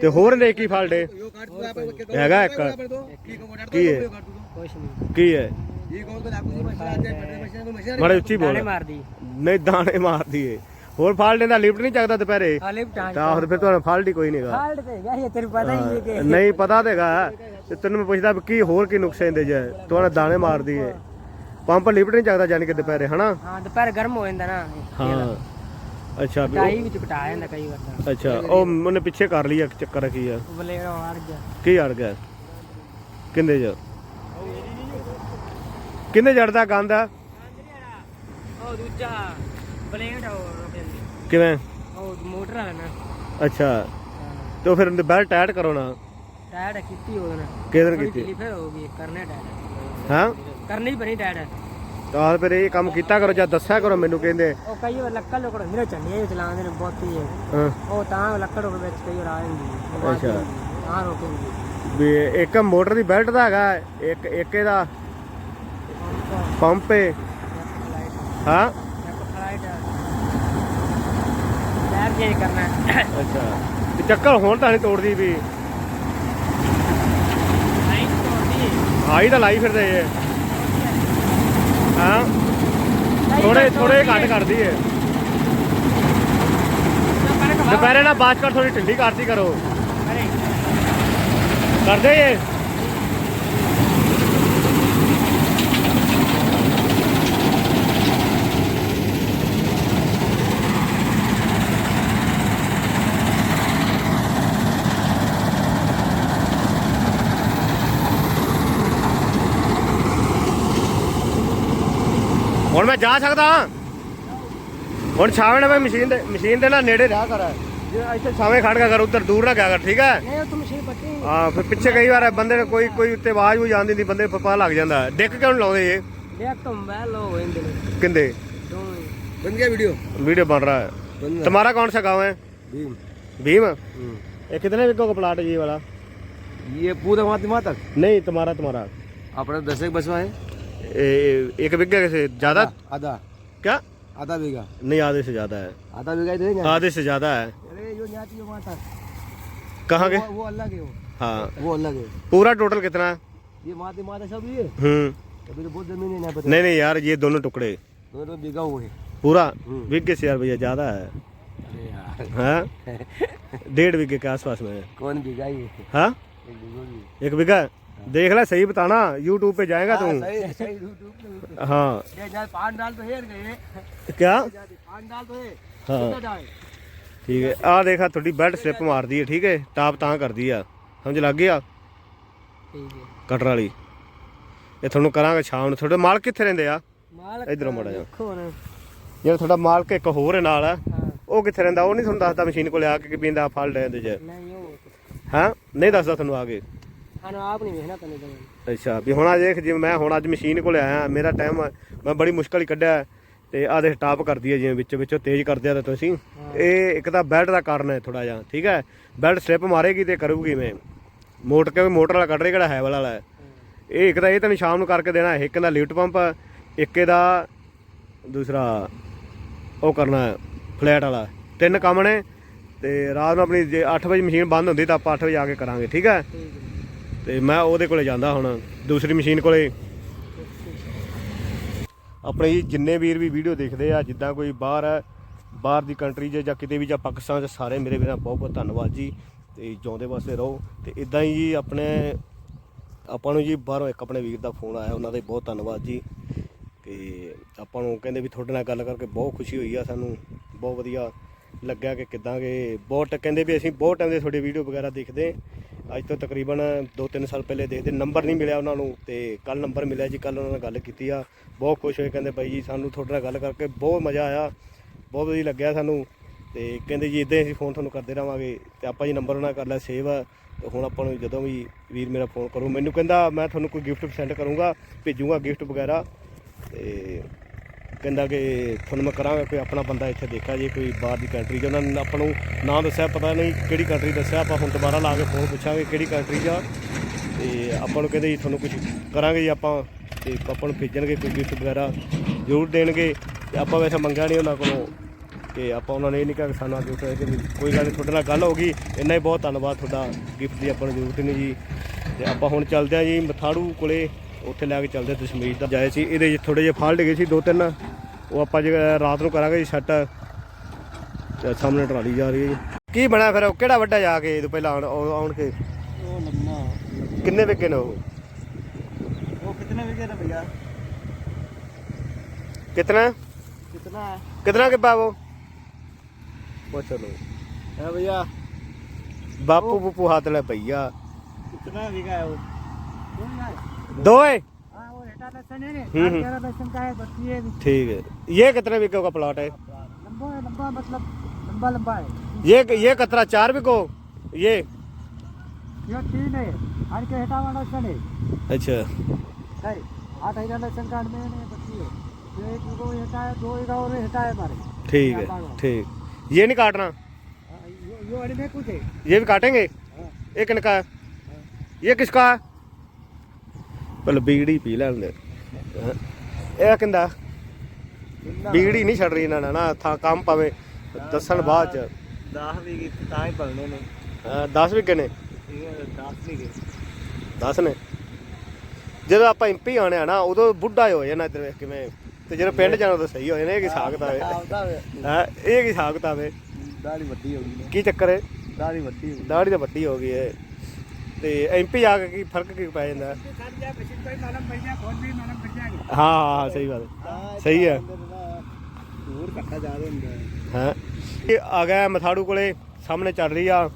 ਤੇ ਹੋਰ ਨੇ ਕੀ ਫਾਲਡੇ ਹੈਗਾ ਇੱਕ। ਕੀ ਹੈ? ਕੀ ਹੈ? ਮਾਰੇ ਉੱਚੀ ਬੋਲ। ਨਹੀਂ ਦਾਣੇ ਮਾਰਦੀ ਏ ਹੋਰ ਫਾਲਡੇ ਦਾ ਲਿਫਟ ਨਹੀਂ ਚੱਕਦਾ ਦੁਪਹਿਰੇ? ਤਾਂ ਫਿਰ ਤੁਹਾਨੂੰ ਫਾਲਟ ਕੋਈ ਨਹੀਂਗਾ ਨਹੀਂ ਪਤਾ ਤੇਗਾ ਤੇ ਤੈਨੂੰ ਮੈਂ ਪੁੱਛਦਾ ਕੀ ਹੋਰ ਕੀ ਨੁਕਸੇ ਦੇ ਜੇ। ਤੁਹਾਨੂੰ ਦਾਣੇ ਮਾਰਦੀ ਏ ਪੰਪ ਲਿਫਟ ਨਹੀਂ ਚੱਕਦਾ ਜਾਨੀ ਕਿ ਦੁਪਹਿਰੇ ਹਨਾ? ਹਾਂ ਦੁਪਹਿਰ ਗਰਮ ਹੋ ਜਾਂਦਾ ਨਾ ਹਾਂ। ਅੱਛਾ ਵੀ ਉਹ- ਵਿੱਚ ਕਟਾ ਜਾਂਦਾ ਕਈ ਵਾਰ ਅੱਛਾ ਉਹ ਉਹਨੇ ਪਿੱਛੇ ਕਰ ਲਈ ਆ ਚੱਕਰ ਕੀ ਆ? ਬਲੇਰੋ ਅੜ ਗਿਆ। ਕੀ ਅੜ ਗਿਆ? ਕਿੰਨੇ ਚ? ਕਿੰਨੇ ਗੰਦ? ਆ ਉਹ ਦੂਜਾ ਬਲੇਡ ਹੋ ਜਾਂਦੀ ਕਿਵੇਂ? ਉਹ ਮੋਟਰ ਆ ਨਾ। ਅੱਛਾ ਤੇ ਉਹ ਫਿਰ ਦੁਪਹਿਰ ਟਾਇਟ ਕਰੋ ਨਾ। ਟਾਇਰ ਕੀਤੀ ਉਹਦੇ ਨਾਲ। ਕੀਤੀ? ਫਿਰ ਹੋ ਗਈ ਕਰਨੇ ਟਾਇਰ ਹਾਂ? ਕਰਨੀ ਬਣੀ ਟਾਇਰ ਤਾਂ ਫਿਰ ਇਹ ਕੰਮ ਕੀਤਾ ਕਰੋ ਜਾਂ ਦੱਸਿਆ ਕਰੋ ਮੈਨੂੰ ਕਹਿੰਦੇ। ਉਹ ਕਈ ਵਾਰ ਲੱਕੜ ਲੋਕੜ ਹੀਰੇ ਚੱਲੇ ਚਲਾਉਂਦੇ ਨੇ ਬਹੁਤੀ ਹੈ। ਉਹ ਤਾਂ ਲੱਕੜ ਉਹ ਵਿੱਚ ਕਈ ਵਾਰ ਆ ਜਾਂਦੀ ਅੱਛਾ। ਹਾਂ ਰੋਕੇਂਗੀ ਵੀ ਇੱਕ ਮੋਟਰ ਦੀ ਬੈਲਟ ਦਾ ਹੈਗਾ ਇੱਕ ਇੱਕ ਇਹਦਾ ਪੰਪ ਹਾਂ। ਟਾਇਰ ਚੇਂਜ ਕਰਨਾ। ਅੱਛਾ। ਤੇ ਚੱਕਰ ਹੁਣ ਤਾਂ ਨਹੀਂ ਤੋੜਦੀ ਵੀ। ਲਾਈਨ ਤੋੜਦੀ। ਆਈ ਤਾਂ ਲਾਈ ਫਿਰਦੇ ਏ ਹਾਂ। ਥੋੜੇ ਥੋੜੇ ਘੱਟ ਕਰਦੀ ਏ। ਦੁਪਹਿਰੇ ਨਾ ਬਾਅਦ ਕਰ ਥੋੜੀ ਢਿੱਲੀ ਕਰਦੀ ਕਰੋ। ਕਰਦੇ ਏ ਜਾ ਸਕਦਾ ਹਾਂ? ਹੁਣ ਛਾਵੇਂ ਨਾ ਮੈਂ ਮਸ਼ੀਨ ਦੇ ਮਸ਼ੀਨ ਦੇ ਨਾਲ ਨੇੜੇ ਰਿਹਾ ਕਰ ਜੇ ਇੱਥੇ ਛਾਵੇਂ ਖੜ ਕੇ ਕਰ ਉੱਧਰ ਦੂਰ ਨਾ ਗਿਆ ਕਰ ਠੀਕ ਹੈ ਨਹੀਂ ਉਹ ਤੁਮ ਮਸ਼ੀਨ ਪੱਟੀ ਹਾਂ ਫਿਰ ਪਿੱਛੇ ਕਈ ਵਾਰ ਬੰਦੇ ਨੇ ਕੋਈ ਕੋਈ ਉੱਤੇ ਆਵਾਜ਼ ਵੀ ਜਾਂਦੀ ਨਹੀਂ ਬੰਦੇ ਨੂੰ ਪਤਾ ਲੱਗ ਜਾਂਦਾ ਹੈ। ਡਿੱਕ ਕਿਉਂ ਨੀ ਲਾਉਂਦੇ ਇਹ ਦੇਖ ਤੁਮ ਬਹਿ ਲੋ ਹੋਇੰਦੇ ਨੇ ਕਿੰਦੇ ਦੋਵੇਂ बन गया वीडियो वीडियो बन रहा है बन तुम्हारा कौन सा गांव है भीम भीम ये कितने बिगो का प्लाट है ये वाला ये पूरा वहाँ वहाँ तक नहीं तुम्हारा तुम्हारा अपना दस एक बसवा है ए, एक बिगे से ज़्यादा? आधा। क्या? आधा बीघा नहीं आधे से ज़्यादा है। आधा बीघा देंगे। आधे से ज़्यादा है। है कहाँ के? वो, वो अलग है वो। हाँ। वो अलग है। पूरा टोटल कितना? ये माते माते सब ये? हम्म। अभी तो बहुत ज़मीन है यहाँ पे नहीं नहीं यार ये दोनों टुकड़े। दोनों तो बीघा हुए पूरा? हम्म। बिगे से यार भैया ज़्यादा है? हाँ? डेढ़ बीघे के आसपास में कौन बीघा ये हाँ? एक बीघा एक बीघा देख ले सही बताना यूट्यूब पे जाएगा हाँ, तू सही सही यूट्यूब पे हाँ ये जाए पान डाल तो है गए क्या पान डाल तो है हाँ कितना डाल ਠੀਕ ਹੈ ਆਹ ਦੇਖਾ ਤੁਹਾਡੀ ਬੈਲਟ ਸਲਿੱਪ ਮਾਰਦੀ ਹੈ ਠੀਕ ਹੈ ਟਾਪ ਤਾਂ ਕਰਦੀ ਆ ਸਮਝ ਲੱਗ ਗਿਆ ਠੀਕ ਹੈ ਕਟਰ ਵਾਲੀ ਇਹ ਤੁਹਾਨੂੰ ਕਰਾਂਗੇ ਸ਼ਾਮ ਨੂੰ ਤੁਹਾਡੇ ਮਾਲਕ ਕਿੱਥੇ ਰਹਿੰਦੇ ਆ ਮਾਲਕ ਇਧਰੋਂ ਮੜਾ ਜਾ ਦੇਖੋ ਨਾ ਜਿਹੜਾ ਤੁਹਾਡਾ ਮਾਲਕ ਇੱਕ ਹੋਰ ਹੈ ਨਾਲ ਹਾਂ ਉਹ ਕਿੱਥੇ ਰਹਿੰਦਾ ਉਹ ਨਹੀਂ ਤੁਹਾਨੂੰ ਦੱਸਦਾ ਮਸ਼ੀਨ ਕੋਲੇ ਆ ਕੇ ਕਿ ਬਿੰਦਾ ਫਲ ਦੇ ਚ ਨਹੀਂ ਉਹ ਹਾਂ ਨਹੀਂ ਦੱਸਦਾ ਤੁਹਾਨੂੰ ਆ ਕੇ ਸਾਨੂੰ ਆਪ ਨਹੀਂ ਵੇਖਣਾ ਤੈਨੂੰ ਤਾਂ ਅੱਛਾ ਵੀ ਹੁਣ ਆ ਦੇਖ ਜਿਵੇਂ ਮੈਂ ਹੁਣ ਅੱਜ ਮਸ਼ੀਨ ਕੋਲੇ ਆਇਆ ਮੇਰਾ ਟਾਈਮ ਮੈਂ ਬੜੀ ਮੁਸ਼ਕਲ ਹੀ ਕੱਢਿਆ ਤੇ ਆ ਦੇਖ ਟਾਪ ਕਰਦੀ ਹੈ ਜਿਵੇਂ ਵਿੱਚ ਵਿੱਚੋਂ ਤੇਜ਼ ਕਰਦੇ ਆ ਤਾਂ ਤੁਸੀਂ। ਇਹ ਇੱਕ ਤਾਂ ਬੈਲਟ ਦਾ ਕਾਰਨ ਹੈ ਥੋੜਾ ਜਿਹਾ ਠੀਕ ਹੈ? ਬੈਲਟ ਸਲਿੱਪ ਮਾਰੇਗੀ ਤੇ ਕਰੂਗੀ ਮੈਂ। ਮੋਟਰ ਕੇ ਮੋਟਰ ਵਾਲਾ ਕੱਢ ਰਹੀ ਕਿਹੜਾ ਹੈ ਵਾਲਾ ਹੈ। ਇਹ ਇੱਕ ਤਾਂ ਇਹ ਤੈਨੂੰ ਸ਼ਾਮ ਨੂੰ ਕਰਕੇ ਦੇਣਾ ਇੱਕ ਦਾ ਲਿਫਟ ਪੰਪ ਇੱਕ ਇਹਦਾ ਦੂਸਰਾ ਉਹ ਕਰਨਾ ਫਲੈਟ ਵਾਲਾ। ਤਿੰਨ ਕੰਮ ਨੇ ਤੇ ਰਾਤ ਨੂੰ ਆਪਣੀ ਜੇ 8 ਵਜੇ ਮਸ਼ੀਨ ਬੰਦ ਹੁੰਦੀ ਤਾਂ ਆਪਾਂ 8 ਵਜੇ ਆ ਕੇ ਕਰਾਂਗੇ ਠੀਕ ਹੈ। ਤੇ ਮੈਂ ਉਹਦੇ ਕੋਲੇ ਜਾਂਦਾ ਹੁਣ, ਦੂਸਰੀ ਮਸ਼ੀਨ ਕੋਲੇ। ਆਪਣੇ ਜੀ ਜਿੰਨੇ ਵੀਰ ਵੀ ਵੀਡੀਓ ਦੇਖਦੇ ਆ, ਜਿੱਦਾਂ ਕੋਈ ਬਾਹਰ ਹੈ ਬਾਹਰ ਦੀ ਕੰਟਰੀ 'ਚ ਜਾਂ ਕਿਤੇ ਵੀ ਜਾਂ ਪਾਕਿਸਤਾਨ 'ਚ, ਸਾਰੇ ਮੇਰੇ ਵੀਰਾਂ ਬਹੁਤ ਬਹੁਤ ਧੰਨਵਾਦ ਜੀ। ਤੇ ਜਿਉਂਦੇ ਵਾਸਤੇ ਰਹੋ। ਤੇ ਇਦਾਂ ਹੀ ਜੀ ਆਪਣੇ, ਆਪਾਂ ਨੂੰ ਜੀ ਬਾਹਰੋਂ ਇੱਕ ਆਪਣੇ ਵੀਰ ਦਾ ਫੋਨ ਆਇਆ, ਉਹਨਾਂ ਦਾ ਬਹੁਤ ਧੰਨਵਾਦ ਜੀ। ਤੇ ਆਪਾਂ ਨੂੰ ਕਹਿੰਦੇ ਵੀ ਤੁਹਾਡੇ ਨਾਲ ਗੱਲ ਕਰਕੇ ਬਹੁਤ ਖੁਸ਼ੀ ਹੋਈ ਆ ਸਾਨੂੰ। ਬਹੁਤ ਵਧੀਆ ਲੱਗਿਆ ਕਿ ਕਿਦਾਂ ਕਿ ਬਹੁਤ ਕਹਿੰਦੇ ਵੀ ਅਸੀਂ ਬਹੁਤ ਟਾਈਮ ਦੇ ਤੁਹਾਡੀ ਵੀਡੀਓ ਵਗੈਰਾ ਦੇਖਦੇ। ਅੱਜ ਤੋਂ ਤਕਰੀਬਨ 2-3 ਸਾਲ ਪਹਿਲੇ ਦੇਖਦੇ ਨੰਬਰ ਨਹੀਂ ਮਿਲਿਆ ਉਹਨਾਂ ਨੂੰ ਤੇ ਕੱਲ ਨੰਬਰ ਮਿਲਿਆ ਜੀ ਕੱਲ ਉਹਨਾਂ ਨਾਲ ਗੱਲ ਕੀਤੀ ਆ। ਬਹੁਤ ਖੁਸ਼ ਹੋਏ, ਕਹਿੰਦੇ ਬਾਈ ਜੀ, ਸਾਨੂੰ ਤੁਹਾਡੇ ਨਾਲ ਗੱਲ ਕਰਕੇ ਬਹੁਤ ਮਜ਼ਾ ਆਇਆ, ਬਹੁਤ ਵਧੀਆ ਲੱਗਿਆ ਸਾਨੂੰ। ਤੇ ਕਹਿੰਦੇ ਜੀ, ਇਦਾਂ ਅਸੀਂ ਫੋਨ ਤੁਹਾਨੂੰ ਕਰਦੇ ਰਹਾਂਗੇ ਤੇ ਆਪਾਂ ਜੀ ਨੰਬਰ ਉਹਨਾਂ ਕਰ ਲਿਆ, ਸੇਵ ਤੇ ਹੁਣ ਆਪਾਂ ਨੂੰ ਜਦੋਂ ਵੀ ਵੀਰ ਮੇਰਾ ਫੋਨ ਕਰੂ ਮੈਨੂੰ ਕਹਿੰਦਾ ਮੈਂ ਤੁਹਾਨੂੰ ਕੋਈ ਗਿਫਟ ਸੈਂਡ ਕਰੂੰਗਾ, ਭੇਜੂੰਗਾ ਗਿਫਟ ਵਗੈਰਾ। ਤੇ ਕਹਿੰਦਾ ਕਿ ਤੁਹਾਨੂੰ ਮੈਂ ਕਰਾਂਗਾ, ਕੋਈ ਆਪਣਾ ਬੰਦਾ ਇੱਥੇ ਦੇਖਿਆ ਜੇ, ਕੋਈ ਬਾਹਰ ਦੀ ਕੰਟਰੀ 'ਚ। ਉਹਨਾਂ ਨੇ ਆਪਾਂ ਨੂੰ ਨਾਂ ਦੱਸਿਆ, ਪਤਾ ਨਹੀਂ ਕਿਹੜੀ ਕੰਟਰੀ ਦੱਸਿਆ, ਆਪਾਂ ਹੁਣ ਦੁਬਾਰਾ ਲਾ ਕੇ ਫੋਨ ਪੁੱਛਾਂਗੇ ਕਿਹੜੀ ਕੰਟਰੀ 'ਚ ਆ। ਤੇ ਆਪਾਂ ਨੂੰ ਕਹਿੰਦੇ ਜੀ, ਤੁਹਾਨੂੰ ਕੁਝ ਕਰਾਂਗੇ ਜੀ ਆਪਾਂ, ਤੇ ਆਪਾਂ ਨੂੰ ਭੇਜਣਗੇ ਕੋਈ ਗਿਫਟ ਵਗੈਰਾ, ਜ਼ਰੂਰ ਦੇਣਗੇ। ਤੇ ਆਪਾਂ ਵੈਸੇ ਮੰਗਿਆ ਨਹੀਂ ਉਹਨਾਂ ਕੋਲੋਂ। ਤੇ ਆਪਾਂ ਉਹਨਾਂ ਨੇ ਇਹ ਨਹੀਂ ਕਿਹਾ ਕਿ ਸਾਨੂੰ ਗਿਫਟ ਹੈ ਕੋਈ ਗੱਲ ਨਹੀਂ ਤੁਹਾਡੇ ਨਾਲ ਗੱਲ ਹੋ ਗਈ। ਇੰਨਾ ਹੀ ਬਹੁਤ ਧੰਨਵਾਦ ਤੁਹਾਡਾ ਗਿਫਟ ਦੀ ਆਪਾਂ ਨੂੰ ਜ਼ਰੂਰਤ ਨਹੀਂ ਜੀ। ਤੇ ਆਪਾਂ ਹੁਣ ਚੱਲਦੇ ਹਾਂ ਜੀ, ਮਥਾੜੂ ਕੋਲੇ। ਉੱਥੇ ਲੈ ਕੇ ਚੱਲਦੇ ਹਾਂ ਦਸ਼ਮੇਸ਼ ਦਾ ਜਾਏ ਸੀ ਇਹਦੇ 'ਚ ਥੋੜੇ ਜਿਹੇ ਫਾਲਟ ਗਏ ਸੀ ਦੋ ਤਿੰਨ ਉਹ ਆਪਾਂ ਜੇ ਰਾਤ ਨੂੰ ਕਰਾਂਗੇ ਜੀ ਸੈੱਟ ਤੇ ਸਾਹਮਣੇ ਟਰਾਲੀ ਜਾ ਰਹੀ ਹੈ ਜੀ ਕੀ ਬਣਿਆ ਫਿਰ ਉਹ ਕਿਹੜਾ ਵੱਡਾ ਜਾ ਕੇ ਇਹ ਤੋਂ ਪਹਿਲਾਂ ਆਉਣ ਆਉਣ ਆਉਣ ਕੇ ਉਹ ਲੰਮਾ ਕਿੰਨੇ ਵਿਕੇ ਨੇ ਉਹ वो कितने बिके ना भैया कितना कितना है कितना के वो वो चलो है भैया बापू बुपू हाथ ले भैया कितना बिका है वो दो है हाँ वो हेटा लहसुन है हम्म, हम्म। ग्यारह लहसुन का है बत्ती है ठीक है ये कितने बिको का प्लॉट है लंबा है लंबा मतलब लंबा लंबा है ये ये कतरा चार बिको ये ये तीन है हर के हेटा वाला लहसुन है अच्छा है आठ हजार लहसुन का में है बत्ती है ये एक को हेटा है दो एक और हेटा है हमारे ठीक है ठीक ये नहीं काटना हाँ, यो यो अरे में कुछ है ये भी काटेंगे हाँ। ये किनका है ये किसका है ਪਹਿਲਾਂ ਬੀੜੀ ਪੀ ਲੈ ਦੇ। ਇਹ ਕਹਿੰਦਾ ਬੀੜੀ ਨਹੀਂ ਛੱਡ ਰਹੀ ਇਹਨਾਂ ਨੇ ਨਾ ਥਾਂ ਕੰਮ ਪਾਵੇ ਦੱਸਣ ਬਾਅਦ ਚ। 10 ਵੀ ਕੀਤੇ ਤਾਂ ਹੀ ਭਲਨੇ ਨੇ। 10 ਵੀ ਕਿਨੇ? 10 ਵੀ ਕੀਤੇ 10 ਨੇ। ਜਦੋਂ ਆਪਾਂ ਇੰਪੀ ਆਣੇ ਆ ਨਾ ਉਦੋਂ ਬੁੱਢਾ ਹੋ ਜਾਣਾ ਇੱਧਰ ਵੇਖ ਕਿਵੇਂ। ਤੇ ਜਦੋਂ ਪਿੰਡ ਜਾਣਾ ਤਾਂ ਸਹੀ ਹੋ ਜਾਣਾ ਇਹ ਕੀ ਸਾਖਤ ਆਵੇ ਹਾਂ ਇਹ ਕੀ ਸਾਖਤ ਆਵੇ ਦਾੜੀ ਵੱਡੀ ਹੋ ਗਈ ਕੀ ਚੱਕਰ ਹੈ ਦਾੜੀ ਵੱਡੀ ਦਾੜੀ ਤਾਂ ਵੱਡੀ ਹੋ ਗਈ ਹੈ ਤੇ ਐਮਪੀ ਆ ਕੇ ਕੀ ਫ਼ਰਕ ਕੀ ਪੈ ਜਾਂਦਾ? ਹਾਂ ਹਾਂ ਹਾਂ, ਸਹੀ ਗੱਲ ਸਹੀ ਹੈ। ਹੋਰ ਘੱਟਾ ਜ਼ਿਆਦਾ ਹੁੰਦਾ ਹੈ। ਹਾਂ? ਇਹ ਆ ਗਿਆ ਮਥਾੜੂ ਕੋਲੇ ਸਾਹਮਣੇ ਚੱਲ ਰਹੀ ਆ।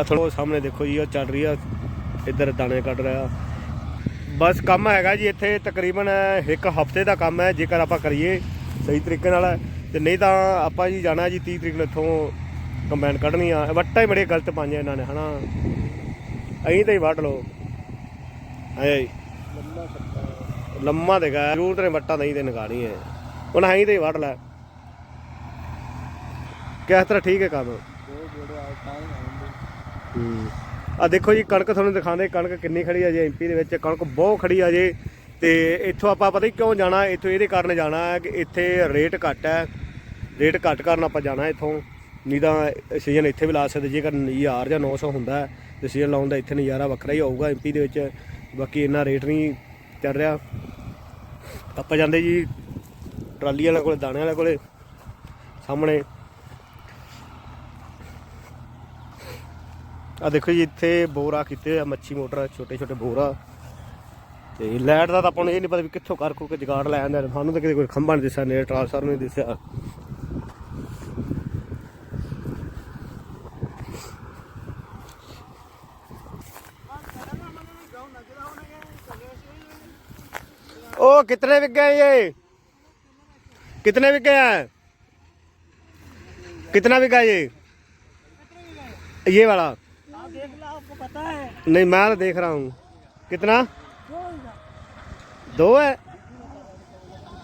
ਅਥਲੋ ਸਾਹਮਣੇ ਦੇਖੋ ਜੀ ਉਹ ਚੱਲ ਰਹੀ ਆ। ਇੱਧਰ ਦਾਣੇ ਕੱਢ ਰਿਹਾ। ਬਸ ਕੰਮ ਹੈਗਾ ਜੀ ਇੱਥੇ ਤਕਰੀਬਨ ਇੱਕ ਹਫ਼ਤੇ ਦਾ ਕੰਮ ਹੈ ਜੇਕਰ ਆਪਾਂ ਕਰੀਏ ਸਹੀ ਤਰੀਕੇ ਨਾਲ। ਤੇ ਨਹੀਂ ਤਾਂ ਆਪਾਂ ਜੀ ਜਾਣਾ ਜੀ 30 ਤਰੀਕ ਨੂੰ ਇੱਥੋਂ ਕੰਬਾਈਨ ਕੱਢਣੀ ਆ। ਵੱਟਾਂ ਹੀ ਬੜੇ ਗਲਤ ਪਾਈਆਂ ਇਹਨਾਂ ਨੇ, ਹਨਾ। ਅਹੀਂ ਤਾਂ ਹੀ ਵੱਢ ਲਓ। ਆਏ ਲੰਮਾ ਘੱਟਾ ਲੰਮਾ ਦੇਗਾ ਜ਼ਰੂਰਤ ਨੇ ਵੱਟਾਂ ਨਹੀਂ ਤੇ ਨਗਾਣੀ ਹੈ ਹੁਣ ਅਹੀਂ ਤਾਂ ਹੀ ਵੱਢ ਲੈ। ਕਿਸ ਤਰ੍ਹਾਂ ਠੀਕ ਹੈ ਕੰਮ? ਆ ਦੇਖੋ ਜੀ, ਕਣਕ ਤੁਹਾਨੂੰ ਦਿਖਾਉਂਦੇ, ਕਣਕ ਕਿੰਨੀ ਖੜੀ ਆ ਜੇ ਐਮਪੀ ਦੇ ਵਿੱਚ ਕਣਕ ਬਹੁਤ ਖੜੀ ਆ ਜੇ। ਤੇ ਇੱਥੋਂ ਆਪਾਂ ਪਤਾ ਹੀ ਕਿਉਂ ਜਾਣਾ, ਇੱਥੋਂ ਇਹਦੇ ਕਾਰਨ ਜਾਣਾ ਹੈ ਕਿ ਇੱਥੇ ਰੇਟ ਘੱਟ ਹੈ। ਰੇਟ ਘੱਟ ਕਾਰਨ ਆਪਾਂ ਜਾਣਾ ਇੱਥੋਂ। ਨਹੀਂ ਤਾਂ ਸੀਜ਼ਨ ਇੱਥੇ ਵੀ ਲਾ ਸਕਦੇ ਜੇਕਰ 1000 ਜਾਂ 900 ਹੁੰਦਾ ਹੈ, ਤੇ ਸੀਜ਼ਨ ਲਾਉਣ ਦਾ ਇੱਥੇ ਨਜ਼ਾਰਾ ਵੱਖਰਾ ਹੀ ਹੋਊਗਾ ਐਮਪੀ ਦੇ ਵਿੱਚ। ਬਾਕੀ ਇੰਨਾ ਰੇਟ ਨਹੀਂ ਚੱਲ ਰਿਹਾ। ਆਪਾਂ ਜਾਂਦੇ ਜੀ ਟਰਾਲੀ ਵਾਲਿਆਂ ਕੋਲੇ ਦਾਣੇ ਵਾਲਿਆਂ ਕੋਲੇ ਸਾਹਮਣੇ। ਆ ਦੇਖੋ ਜੀ ਇੱਥੇ ਬੋਰਾ ਕੀਤੇ ਹੋਇਆ ਮੱਛੀ ਮੋਟਰ ਛੋਟੇ ਛੋਟੇ ਬੋਰਾ। ਤੇ ਲਾਈਟ ਦਾ ਤਾਂ ਆਪਾਂ ਨੂੰ ਇਹ ਨਹੀਂ ਪਤਾ ਵੀ ਕਿੱਥੋਂ ਕਰ ਕੋ ਕੇ ਜਗਾੜ ਲੈ ਆਂਦੇ ਸਾਨੂੰ ਤਾਂ ਕਿਤੇ ਕੋਈ ਖੰਭਾ ਨਹੀਂ ਦਿਸਿਆ ਨੇ ਟਰਾਂਸਫਾਰਮਰ ਨਹੀਂ ਦਿਸਿਆ। कितने बिक गए ये? कितने बिक गए हैं? कितना बिका ये? ये वाला। आपको नहीं, मैं तो देख रहा हूँ। कितना? दो है?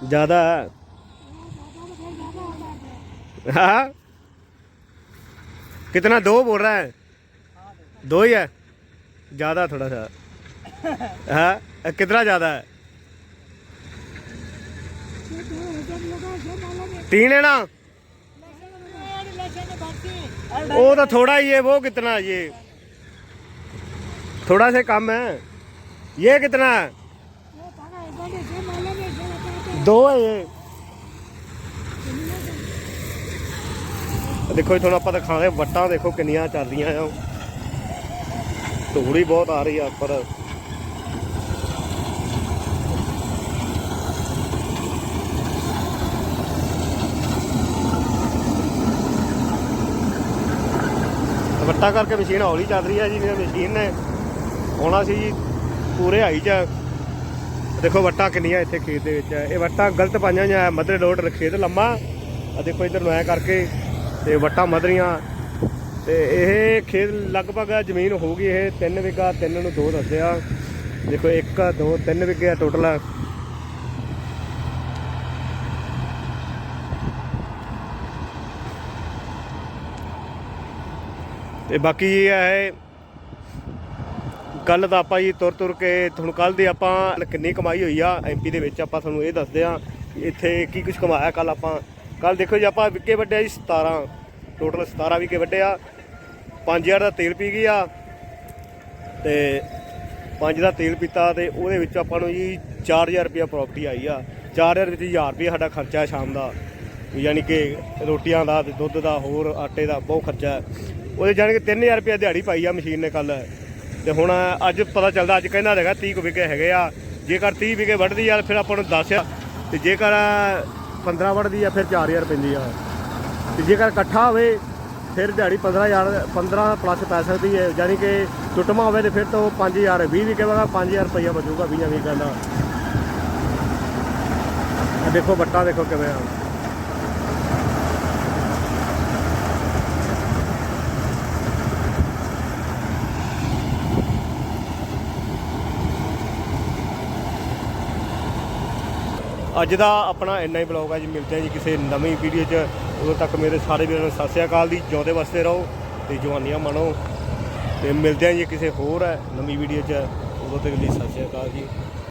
ज़्यादा है? हाँ? कितना? दो बोल रहा है। दो ही है? ज़्यादा थोड़ा सा। हाँ? कितना ज़्यादा है? तीन है ना वो तो थोड़ा ही है वो कितना है ये थोड़ा से कम है ये कितना है दो है ये ਦੇਖੋ ਜੀ ਤੁਹਾਨੂੰ ਆਪਾਂ ਦਿਖਾਉਂਦੇ ਵੱਟਾਂ ਦੇਖੋ ਕਿੰਨੀਆਂ ਚੱਲ ਰਹੀਆਂ ਆ ਧੂੜੀ ਬਹੁਤ ਆ ਰਹੀ ਆ ਉੱਪਰ ਵੱਟਾਂ ਕਰਕੇ ਮਸ਼ੀਨ ਹੌਲੀ ਚੱਲ ਰਹੀ ਹੈ ਜੀ, ਮੇਰੀ ਮਸ਼ੀਨ ਨੇ ਆਉਣਾ ਸੀ ਜੀ ਪੂਰੇ ਹਾਈ 'ਚ। ਦੇਖੋ ਵੱਟਾਂ ਕਿੰਨੀਆਂ ਇੱਥੇ ਖੇਤ ਦੇ ਵਿੱਚ ਇਹ ਵੱਟਾਂ ਗਲਤ ਪਾਈਆਂ ਜਾਂ ਮਧਰੇ ਲੋਡ ਖੇਤ ਲੰਮਾ। ਆ ਦੇਖੋ ਇਧਰ ਨੂੰ ਐ ਕਰਕੇ ਤੇ ਵੱਟਾਂ ਮਧਰੀਆਂ ਤੇ ਇਹ ਖੇਤ ਲਗਭਗ ਆ ਜ਼ਮੀਨ ਹੋਊਗੀ ਇਹ 3 ਵਿਗਾ 3 ਨੂੰ 2 ਦੱਸਿਆ ਦੇਖੋ 1 2 3 ਵਿਗੇ ਆ ਟੋਟਲ ਤੇ ਬਾਕੀ ਇਹ ਹੈ ਕੱਲ ਦਾ ਆਪਾਂ ਜੀ ਤੁਰ ਤੁਰ ਕੇ ਤੁਹਾਨੂੰ ਕੱਲ ਦੀ ਆਪਾਂ ਕਿੰਨੀ ਕਮਾਈ ਹੋਈ ਆ ਐਮਪੀ ਦੇ ਵਿੱਚ ਆਪਾਂ ਤੁਹਾਨੂੰ ਇਹ ਦੱਸਦੇ ਆ ਇੱਥੇ ਕੀ ਕੁਝ ਕਮਾਇਆ ਕੱਲ ਆਪਾਂ। ਕੱਲ ਦੇਖੋ ਜੀ ਆਪਾਂ ਵਿਕੇ ਵੱਡੇ ਜੀ 17 ਟੋਟਲ 17 ਵਿਕੇ ਵੱਡੇ ਆ। 5000 ਦਾ ਤੇਲ ਪੀ ਗਈ ਆ ਤੇ 5 ਦਾ ਤੇਲ ਪੀਤਾ ਤੇ ਉਹਦੇ ਵਿੱਚ ਆਪਾਂ ਨੂੰ ਜੀ 4000 ਰੁਪਇਆ ਪ੍ਰਾਪਰਟੀ ਆਈ ਆ। 4000 ਵਿੱਚ 1000 ਰੁਪਇਆ ਸਾਡਾ ਖਰਚਾ ਹੈ ਸ਼ਾਮ ਦਾ। ਯਾਨੀ ਕਿ ਰੋਟੀਆਂ ਦਾ ਤੇ ਦੁੱਧ ਦਾ ਹੋਰ ਆਟੇ ਦਾ ਬਹੁਤ ਖਰਚਾ ਹੈ। ਉਹਦੇ ਜਾਣੀ ਕਿ 3000 ਰੁਪਇਆ ਦਿਹਾੜੀ ਪਾਈ ਆ ਮਸ਼ੀਨ ਨੇ ਕੱਲ ਤੇ ਹੁਣ ਅੱਜ ਪਤਾ ਚੱਲਦਾ, ਅੱਜ ਕਹਿੰਦਾ ਹੈਗਾ 30 ਕੁ ਵਿਕੇ ਹੈਗੇ ਆ। ਜੇਕਰ 30 ਵਿਕੇ ਵੱਢਦੀ ਆ, ਫਿਰ ਆਪਾਂ ਨੂੰ 10 ਆ। ਤੇ ਜੇਕਰ 15 ਵੱਢਦੀ ਆ, ਫਿਰ 4000 ਪੈਂਦੀ ਆ। ਤੇ ਜੇਕਰ ਇਕੱਠਾ ਹੋਵੇ, ਫਿਰ ਦਿਹਾੜੀ 15000 15 ਪਲੱਸ ਪੈ ਸਕਦੀ ਹੈ। ਯਾਨੀ ਕਿ ਟੁੱਟਮਾ ਹੋਵੇ ਤੇ ਫਿਰ ਤਾਂ ਉਹ 5000 20 ਵਿਕੇ ਵਾਲਾ 5000 ਰੁਪਈਆ ਬਚੂਗਾ 20 ਵੀ ਕਹਿੰਦਾ। ਆ ਦੇਖੋ ਬੱਟਾ ਦੇਖੋ ਕਿਵੇਂ ਆ। ਅੱਜ ਦਾ ਆਪਣਾ ਇੰਨਾ ਹੀ ਬਲੌਗ ਹੈ ਜੀ, ਮਿਲਦੇ ਹਾਂ ਜੀ ਕਿਸੇ ਨਵੀਂ ਵੀਡੀਓ 'ਚ। ਉਦੋਂ ਤੱਕ ਮੇਰੇ ਸਾਰੇ ਵੀਰਾਂ ਨੂੰ ਸਤਿ ਸ੍ਰੀ ਅਕਾਲ ਦੀ ਜਿਉਂਦੇ ਵਸਦੇ ਰਹੋ ਤੇ ਜਵਾਨੀਆਂ ਮਾਣੋ। ਤੇ ਮਿਲਦੇ ਹਾਂ ਜੀ ਕਿਸੇ ਹੋਰ, ਨਵੀਂ ਵੀਡੀਓ 'ਚ। ਉਦੋਂ ਤੱਕ ਲਈ ਸਤਿ ਸ੍ਰੀ ਅਕਾਲ ਜੀ।